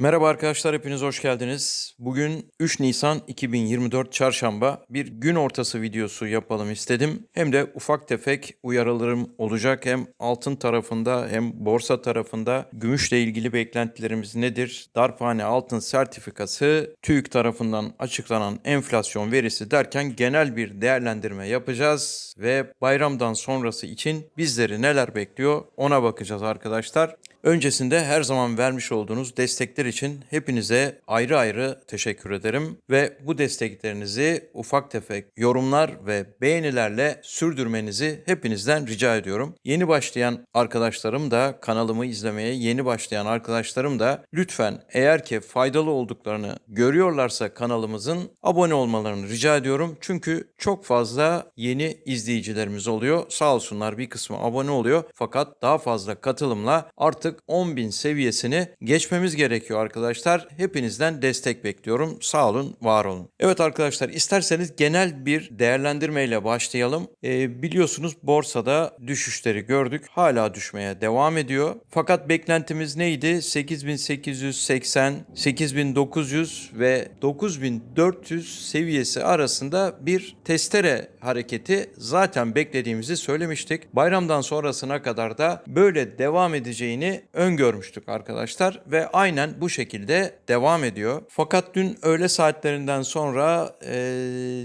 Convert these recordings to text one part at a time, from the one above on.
Merhaba arkadaşlar, hepiniz hoş geldiniz. Bugün 3 Nisan 2024 Çarşamba bir gün ortası videosu yapalım istedim. Hem de ufak tefek uyarılarım olacak. Hem altın tarafında hem borsa tarafında gümüşle ilgili beklentilerimiz nedir? Darphane altın sertifikası TÜİK tarafından açıklanan enflasyon verisi derken genel bir değerlendirme yapacağız. Ve bayramdan sonrası için bizleri neler bekliyor ona bakacağız arkadaşlar. Öncesinde her zaman vermiş olduğunuz destekler için hepinize ayrı ayrı teşekkür ederim ve bu desteklerinizi ufak tefek yorumlar ve beğenilerle sürdürmenizi hepinizden rica ediyorum. Yeni başlayan arkadaşlarım da kanalımı izlemeye yeni başlayan arkadaşlarım da lütfen eğer ki faydalı olduklarını görüyorlarsa kanalımızın abone olmalarını rica ediyorum. Çünkü çok fazla yeni izleyicilerimiz oluyor. Sağ olsunlar bir kısmı abone oluyor fakat daha fazla katılımla artık 10.000 seviyesini geçmemiz gerekiyor arkadaşlar. Hepinizden destek bekliyorum. Sağ olun, var olun. Evet arkadaşlar isterseniz genel bir değerlendirmeyle başlayalım. Ee, biliyorsunuz borsada düşüşleri gördük. Hala düşmeye devam ediyor. Fakat beklentimiz neydi? 8880, 8900 ve 9400 seviyesi arasında bir testere hareketi zaten beklediğimizi söylemiştik. Bayramdan sonrasına kadar da böyle devam edeceğini öngörmüştük arkadaşlar ve aynen bu şekilde devam ediyor. Fakat dün öğle saatlerinden sonra e,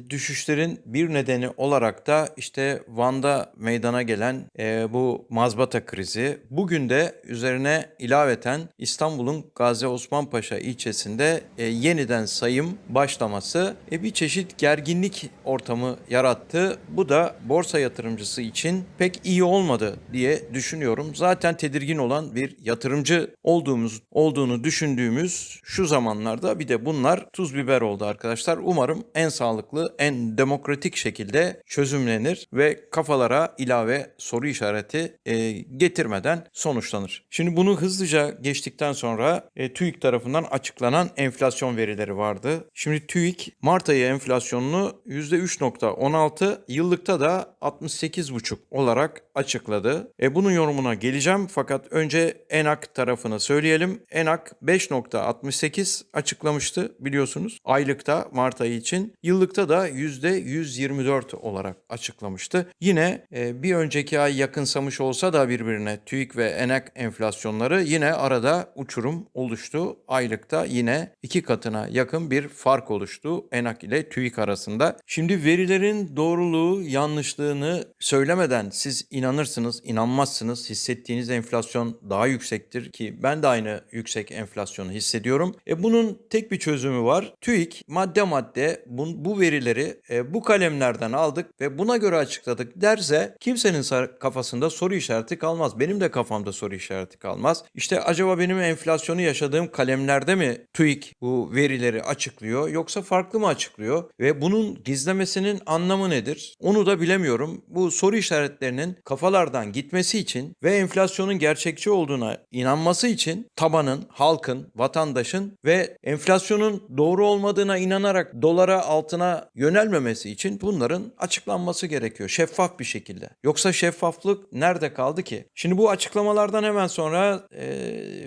düşüşlerin bir nedeni olarak da işte Van'da meydana gelen e, bu mazbata krizi, bugün de üzerine ilaveten İstanbul'un Gazi Osman Paşa ilçesinde e, yeniden sayım başlaması e, bir çeşit gerginlik ortamı yarattı. Bu da borsa yatırımcısı için pek iyi olmadı diye düşünüyorum. Zaten tedirgin olan bir yatırımcı olduğumuz olduğunu düşündüğümüz şu zamanlarda bir de bunlar tuz biber oldu arkadaşlar. Umarım en sağlıklı, en demokratik şekilde çözümlenir ve kafalara ilave soru işareti e, getirmeden sonuçlanır. Şimdi bunu hızlıca geçtikten sonra e, TÜİK tarafından açıklanan enflasyon verileri vardı. Şimdi TÜİK Mart ayı enflasyonunu %3.16, yıllıkta da 68,5 olarak açıkladı. E, bunun yorumuna geleceğim fakat önce ENAK tarafını söyleyelim. ENAK 5.68 açıklamıştı biliyorsunuz. Aylıkta Mart ayı için. Yıllıkta da %124 olarak açıklamıştı. Yine e, bir önceki ay yakınsamış olsa da birbirine TÜİK ve ENAK enflasyonları yine arada uçurum oluştu. Aylıkta yine iki katına yakın bir fark oluştu ENAK ile TÜİK arasında. Şimdi verilerin doğruluğu, yanlışlığını söylemeden siz inanırsınız, inanmazsınız. Hissettiğiniz enflasyon daha yüksektir ki ben de aynı yüksek enflasyonu hissediyorum. E bunun tek bir çözümü var. TÜİK madde madde bu, bu verileri e, bu kalemlerden aldık ve buna göre açıkladık derse kimsenin kafasında soru işareti kalmaz. Benim de kafamda soru işareti kalmaz. İşte acaba benim enflasyonu yaşadığım kalemlerde mi TÜİK bu verileri açıklıyor yoksa farklı mı açıklıyor? Ve bunun gizlemesinin anlamı nedir? Onu da bilemiyorum. Bu soru işaretlerinin kafalardan gitmesi için ve enflasyonun gerçekçi olduğuna inanması için tabanın, halkın, vatandaşın ve enflasyonun doğru olmadığına inanarak dolara altına yönelmemesi için bunların açıklanması gerekiyor şeffaf bir şekilde. Yoksa şeffaflık nerede kaldı ki? Şimdi bu açıklamalardan hemen sonra e,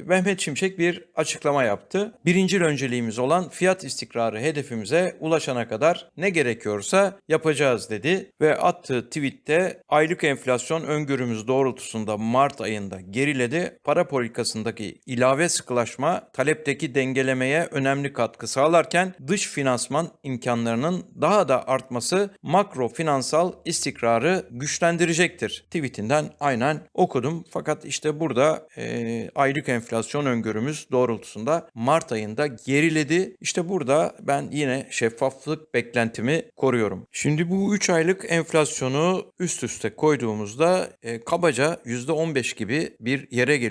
Mehmet Şimşek bir açıklama yaptı. Birinci önceliğimiz olan fiyat istikrarı hedefimize ulaşana kadar ne gerekiyorsa yapacağız dedi ve attığı tweette aylık enflasyon öngörümüz doğrultusunda Mart ayında geriledi. Para politikasındaki ilave sıkılaşma talepteki dengelemeye önemli katkı sağlarken dış finansman imkanlarının daha da artması makro finansal istikrarı güçlendirecektir. Tweetinden aynen okudum. Fakat işte burada e, aylık enflasyon öngörümüz doğrultusunda Mart ayında geriledi. İşte burada ben yine şeffaflık beklentimi koruyorum. Şimdi bu 3 aylık enflasyonu üst üste koyduğumuzda e, kabaca %15 gibi bir yere geliyor.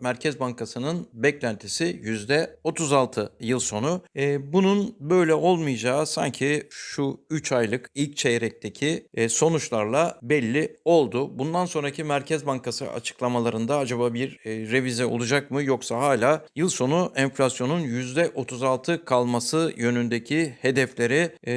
Merkez Bankası'nın beklentisi %36 yıl sonu. E, bunun böyle olmayacağı sanki şu 3 aylık ilk çeyrekteki e, sonuçlarla belli oldu. Bundan sonraki Merkez Bankası açıklamalarında acaba bir e, revize olacak mı yoksa hala yıl sonu enflasyonun %36 kalması yönündeki hedefleri e,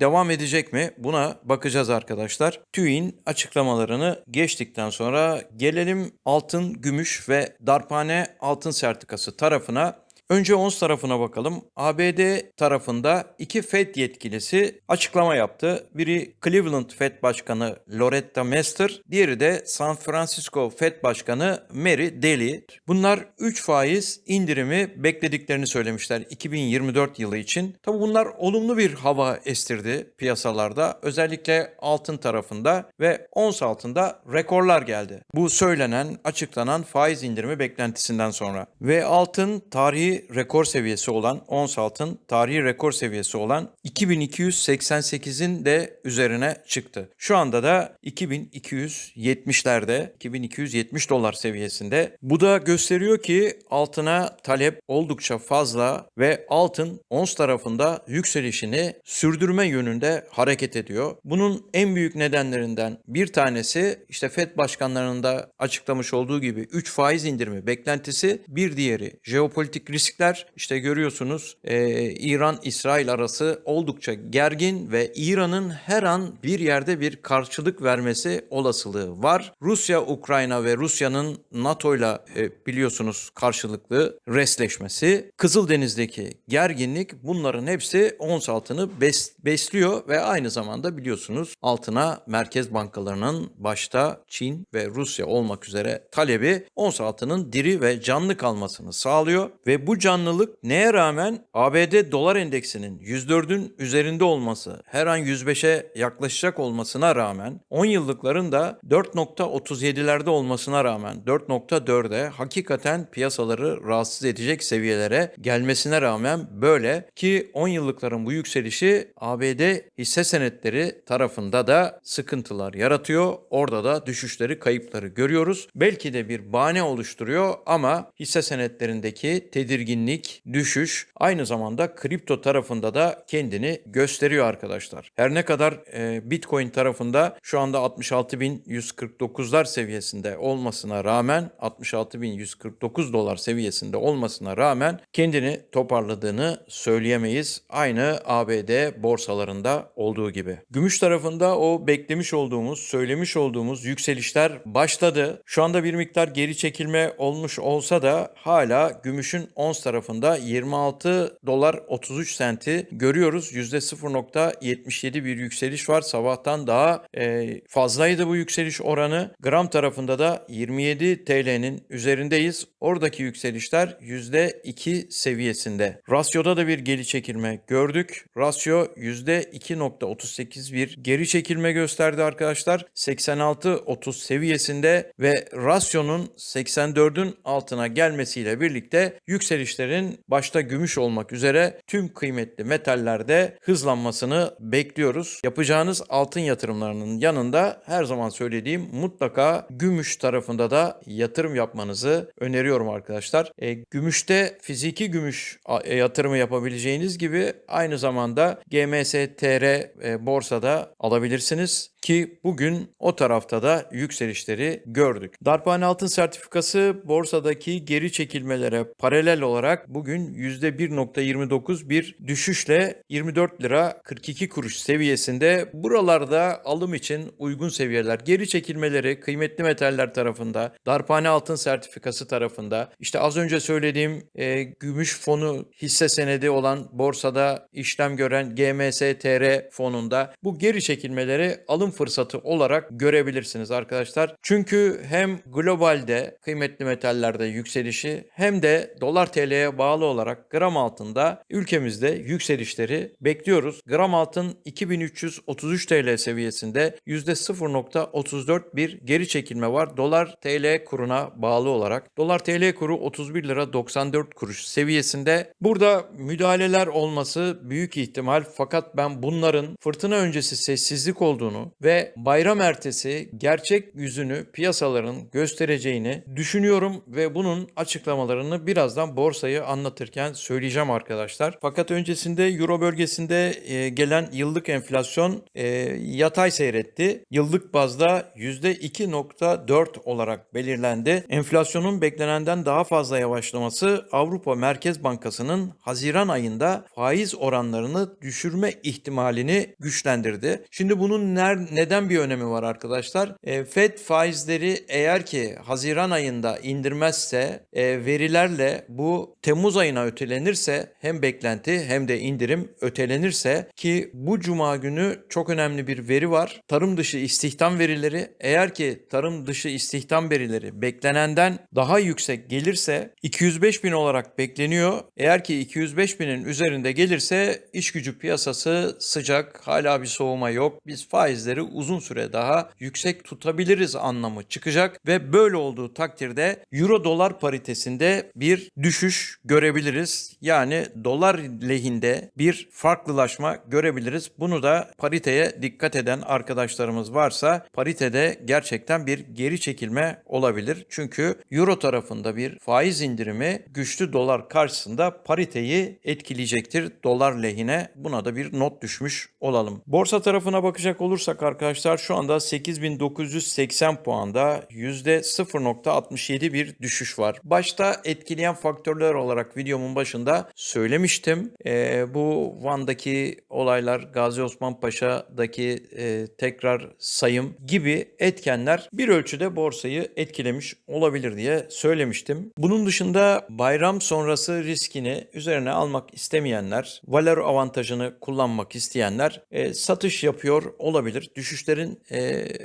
devam edecek mi? Buna bakacağız arkadaşlar. TÜİ'nin açıklamalarını geçtikten sonra gelelim altın, gümüş ve darphane altın sertifikası tarafına. Önce ons tarafına bakalım. ABD tarafında iki Fed yetkilisi açıklama yaptı. Biri Cleveland Fed Başkanı Loretta Mester, diğeri de San Francisco Fed Başkanı Mary Daly. Bunlar 3 faiz indirimi beklediklerini söylemişler 2024 yılı için. Tabi bunlar olumlu bir hava estirdi piyasalarda. Özellikle altın tarafında ve ons altında rekorlar geldi. Bu söylenen, açıklanan faiz indirimi beklentisinden sonra. Ve altın tarihi rekor seviyesi olan, ons altın tarihi rekor seviyesi olan 2288'in de üzerine çıktı. Şu anda da 2270'lerde, 2270 dolar seviyesinde. Bu da gösteriyor ki altına talep oldukça fazla ve altın ons tarafında yükselişini sürdürme yönünde hareket ediyor. Bunun en büyük nedenlerinden bir tanesi işte FED başkanlarının da açıklamış olduğu gibi 3 faiz indirimi beklentisi. Bir diğeri jeopolitik riskler. İşte görüyorsunuz e, İran-İsrail arası oldukça gergin ve İran'ın her an bir yerde bir karşılık vermesi olasılığı var. Rusya, Ukrayna ve Rusya'nın NATO'yla e, biliyorsunuz karşılıklı resleşmesi. Kızıldeniz'deki gerginlik bunların hepsi ons altını bes- besliyor ve aynı zamanda biliyorsunuz altına merkez bankalarının başta Çin ve Rusya olmak üzere talebi ons altının diri ve canlı kalmasını sağlıyor ve bu canlılık neye rağmen ABD dolar endeksinin 104'ün üzerinde olması, her an 105'e yaklaşacak olmasına rağmen 10 yıllıkların da 4.37'lerde olmasına rağmen 4.4'e hakikaten piyasaları rahatsız edecek seviyelere gelmesine rağmen böyle ki 10 yıllıkların bu yükselişi ABD hisse senetleri tarafında da sıkıntılar yaratıyor. Orada da düşüşleri, kayıpları görüyoruz. Belki de bir bahane oluşturuyor ama hisse senetlerindeki tedirginlik, düşüş aynı zamanda kripto tarafında da kendini gösteriyor arkadaşlar. Her ne kadar e, Bitcoin tarafında şu anda 66.149'lar seviyesinde olmasına rağmen 66.149 dolar seviyesinde olmasına rağmen kendini toparladığını söyleyemeyiz. Aynı ABD borsalarında olduğu gibi. Gümüş tarafında o beklemiş olduğumuz, söylemiş olduğumuz yükselişler başladı. Şu anda bir miktar geri çekilme olmuş olsa da hala gümüşün ons tarafında 26 dolar 33 senti görüyoruz. %0.77 bir yükseliş var. Sabahtan daha e, fazlaydı bu yükseliş oranı. Gram tarafında da 27 TL'nin üzerindeyiz. Oradaki yükselişler %2 seviyesinde. Rasyoda da bir geri çekilme gördük. Rasyo %2.38 bir geri çekilme gösterdi arkadaşlar. 86.30 seviyesinde ve rasyonun 84'ün altına gelmesiyle birlikte yükselişlerin başta gümüş olmak üzere tüm kıymetli metallerde hızlanmasını bekliyoruz. Yapacağınız altın yatırımlarının yanında her zaman söylediğim mutlaka gümüş tarafında da yatırım yapmanızı öneriyorum arkadaşlar. E, gümüşte fiziki gümüş e, yatırımı yapabileceğiniz gibi aynı zamanda GMS-TR e, borsada alabilirsiniz ki bugün o tarafta da yükselişleri gördük. Darphane altın sertifikası borsadaki geri çekilmelere paralel olarak bugün %1.29 bir düşüşle 24 lira 42 kuruş seviyesinde. Buralarda alım için uygun seviyeler. Geri çekilmeleri kıymetli metaller tarafında, darphane altın sertifikası tarafında, işte az önce söylediğim e, gümüş fonu hisse senedi olan borsada işlem gören GMS-TR fonunda bu geri çekilmeleri alım fırsatı olarak görebilirsiniz arkadaşlar. Çünkü hem globalde kıymetli metallerde yükselişi hem de dolar TL'ye bağlı olarak gram altında ülkemizde yükselişleri bekliyoruz. Gram altın 2333 TL seviyesinde %0.34 bir geri çekilme var. Dolar TL kuruna bağlı olarak. Dolar TL kuru 31 lira 94 kuruş seviyesinde. Burada müdahaleler olması büyük ihtimal fakat ben bunların fırtına öncesi sessizlik olduğunu ve bayram ertesi gerçek yüzünü piyasaların göstereceğini düşünüyorum ve bunun açıklamalarını birazdan borsayı anlatırken söyleyeceğim arkadaşlar. Fakat öncesinde Euro bölgesinde e, gelen yıllık enflasyon e, yatay seyretti. Yıllık bazda %2.4 olarak belirlendi. Enflasyonun beklenenden daha fazla yavaşlaması Avrupa Merkez Bankası'nın Haziran ayında faiz oranlarını düşürme ihtimalini güçlendirdi. Şimdi bunun ner, neden bir önemi var arkadaşlar? E, FED faizleri eğer ki Haziran ayında indirmezse e, verilerle bu Temmuz ayına ötelenirse hem beklenti hem de indirim ötelenirse ki bu cuma günü çok önemli bir veri var. Tarım dışı istihdam verileri eğer ki tarım dışı istihdam verileri beklenenden daha yüksek gelirse 205 bin olarak bekleniyor. Eğer ki 205 binin üzerinde gelirse iş gücü piyasası sıcak hala bir soğuma yok. Biz faizleri uzun süre daha yüksek tutabiliriz anlamı çıkacak ve böyle olduğu takdirde euro dolar paritesinde bir düşüş görebiliriz. Yani dolar lehinde bir farklılaşma görebiliriz. Bunu da pariteye dikkat eden arkadaşlarımız varsa paritede gerçekten bir geri çekilme olabilir. Çünkü euro tarafında bir faiz indirimi güçlü dolar karşısında pariteyi etkileyecektir dolar lehine. Buna da bir not düşmüş olalım. Borsa tarafına bakacak olursak arkadaşlar şu anda 8980 puanda %0.67 bir düşüş var. Başta etkileyen faktörler olarak videomun başında söylemiştim. Ee, bu Van'daki olaylar, Gazi Osman Paşa'daki e, tekrar sayım gibi etkenler bir ölçüde borsayı etkilemiş olabilir diye söylemiştim. Bunun dışında bayram sonrası riskini üzerine almak istemeyenler, valor avantajını kullanmak isteyenler e, satış yapıyor olabilir. Düşüşlerin e,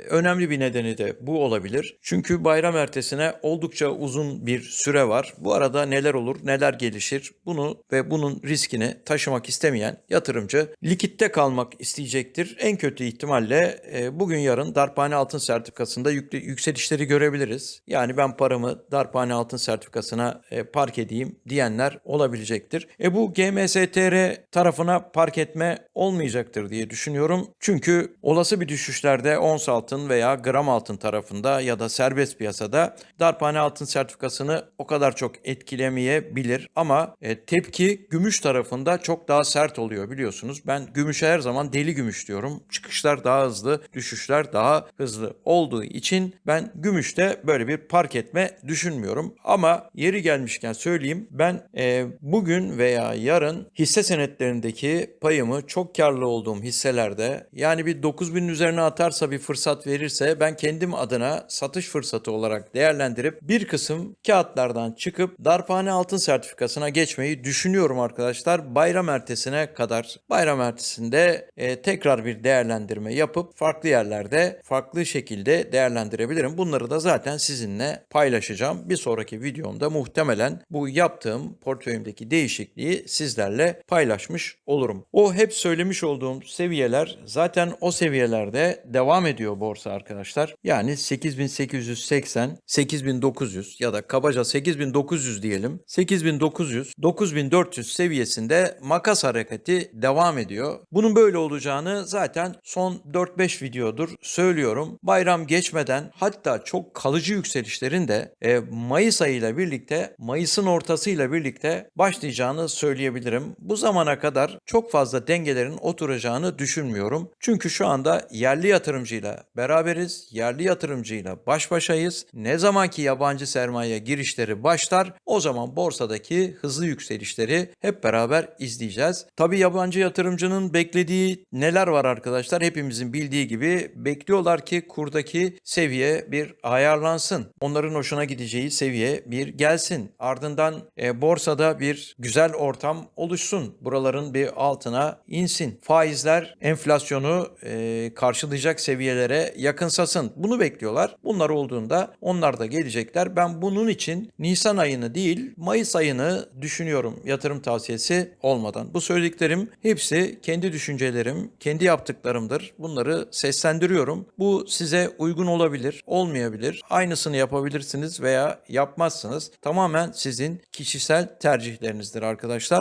önemli bir nedeni de bu olabilir. Çünkü bayram ertesine oldukça uzun bir süre var. Bu arada neler olur, neler gelişir bunu ve bunun riskini taşımak istemeyen yatırımcı likitte kalmak isteyecektir. En kötü ihtimalle e, bugün yarın darphane altın sertifikasında yüklü, yükselişleri görebiliriz. Yani ben paramı darphane altın sertifikasına e, park edeyim diyenler olabilecektir. E bu GMSTR tarafına park etme olmayacaktır diye düşünüyorum. Çünkü olası bir düşüşlerde ons altın veya gram altın tarafında ya da serbest piyasada darphane altın sertifikasını o kadar çok etkilemeyebilir. Ama e, tepki gümüş tarafında çok daha sert oluyor biliyorsunuz. Ben gümüşe her zaman deli gümüş diyorum. Çıkışlar daha hızlı, düşüşler daha hızlı olduğu için ben gümüşte böyle bir park etme düşünmüyorum. Ama yeri gelmişken söyleyeyim ben e, bugün veya yarın hisse senetlerindeki payımı çok karlı olduğum hisselerde yani bir 9000'in üzerine atarsa bir fırsat verirse ben kendim adına satış fırsatı olarak değerlendirip bir kısım kağıtlardan çıkıp darphane altın sertifikasına geçmeyi düşünüyorum arkadaşlar. Bayram ertesine kadar bayram ertesinde e, tekrar bir değerlendirme yapıp farklı yerlerde farklı şekilde değerlendirebilirim. Bunları da zaten sizinle paylaşacağım. Bir sonraki videomda muhtemelen bu yaptığım portföyümdeki değişikliği sizlerle paylaşmış olurum. O hep söylemiş olduğum seviyeler zaten o seviyelerde devam ediyor borsa arkadaşlar. Yani 8880, 8900 ya da kabaca 8900 diyelim. 8900, 9400 seviyesinde makas hareketi devam ediyor. Bunun böyle olacağını zaten son 4-5 videodur söylüyorum. Bayram geçmeden hatta çok kalıcı yükselişlerin de e, Mayıs ayıyla birlikte, Mayıs'ın ortasıyla birlikte başlayacağını söyleyebilirim. Bu zamana kadar çok fazla dengelerin oturacağını düşünmüyorum. Çünkü şu anda yerli yatırımcıyla beraberiz, yerli yatırımcıyla baş başayız. Ne zamanki yabancı sermaye girişleri başlar, o zaman borsadaki hızlı yükselişleri hep beraber izleyeceğiz. Tabi yabancı yatırımcının beklediği neler var arkadaşlar? Hepimizin bildiği gibi bekliyorlar ki kurdaki seviye bir ayarlansın. Onların hoşuna gideceği seviye bir gelsin. Ardından e, borsada bir güzel ortam oluşsun. Buraların bir altına insin. Faizler enflasyonu e, karşılayacak seviyelere yakınsasın. Bunu bekliyorlar. Bunlar olduğunda onlar da gelecekler. Ben bunun için Nisan ayını değil Mayıs ayını düşünüyorum yatırım tavsiyesi olmadan. Bu söylediklerim hepsi kendi düşüncelerim, kendi yaptıklarımdır. Bunları seslendiriyorum. Bu size uygun olabilir, olmayabilir. Aynısını yapabilirsiniz veya yapmazsınız. Tamamen sizin kişisel tercihlerinizdir arkadaşlar.